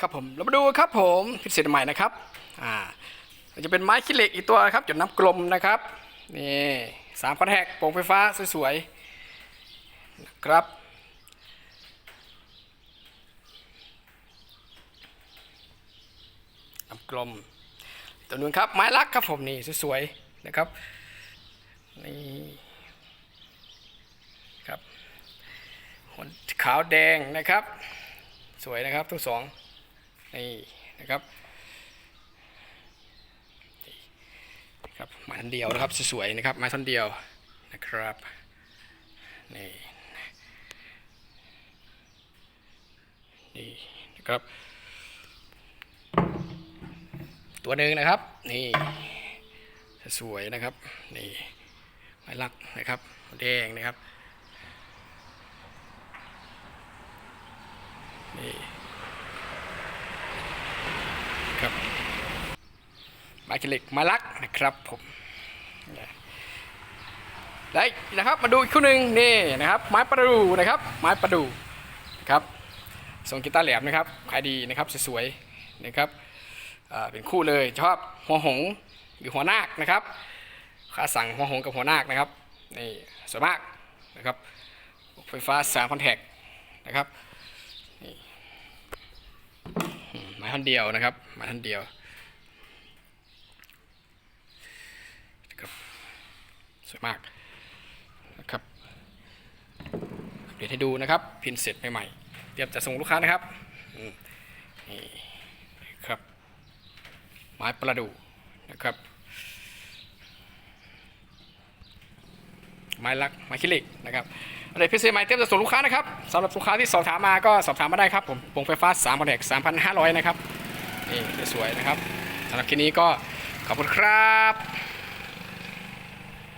ครับผมเรามาดูครับผมพิเศษใหม่นะครับอ่าจะเป็นไม้ขี้เหล็กอีกตัวนะครับจดน้ำกลมนะครับนี่สามคอนแทคโปร่งไฟฟ้าสวยๆนะครับน้ำกลมตัวนู้นครับไม้ลักครับผมนี่สวยๆนะครับนี่ครับหัวขาวแดงนะครับ สวยนะครับทั้งสอง นี่นะครับนะครับไม้ท่อนเดียวนะครับสวยๆนะครับไม้ท่อนเดียวนะครับนี่นี่นะครับ ตัวหนึ่งนะครับนี่สวยนะครับนี่ไม้ลักนะครับแดงนะครับนี่ ครับไม้ขี้เหล็กม้ลักนะครับผมได้นะครับมาดูอีกคู่หนึ่งนี่นะครับ ไม้ประดูนะครับ ไม้ประดูนะครับทรงกีตาร์แหลมนะครับขายดีนะครับสวยๆนะครับเป็นคู่เลยชอบหัวหงหรือหัวนาคนะครับขาสั่งหัวหงกับหัวนาคนะครับนี่สวยมากนะครับไฟฟ้าสามคอนแทคนะครับ ไม้ ท่อนเดียวนะครับไม้ท่อนเดียวครับสวยมากนะครับเดี๋ยวให้ดูนะครับ พินเสร็จใหม่ๆเตรียมจะส่งลูกค้านะครับนี่ครับไม้ประดู่นะครับ ไม้ลักไม้คิลิกนะครับ อะไรพิเศษใหม่เตรียมจะส่งลูกค้านะครับสำหรับลูกค้าที่สอบถามมาก็สอบถามมาได้ครับผมปงไฟฟ้า3 0 0 0 3,500 นะครับ นี่สวยนะครับสำหรับคลิปนี้ก็ขอบคุณครับ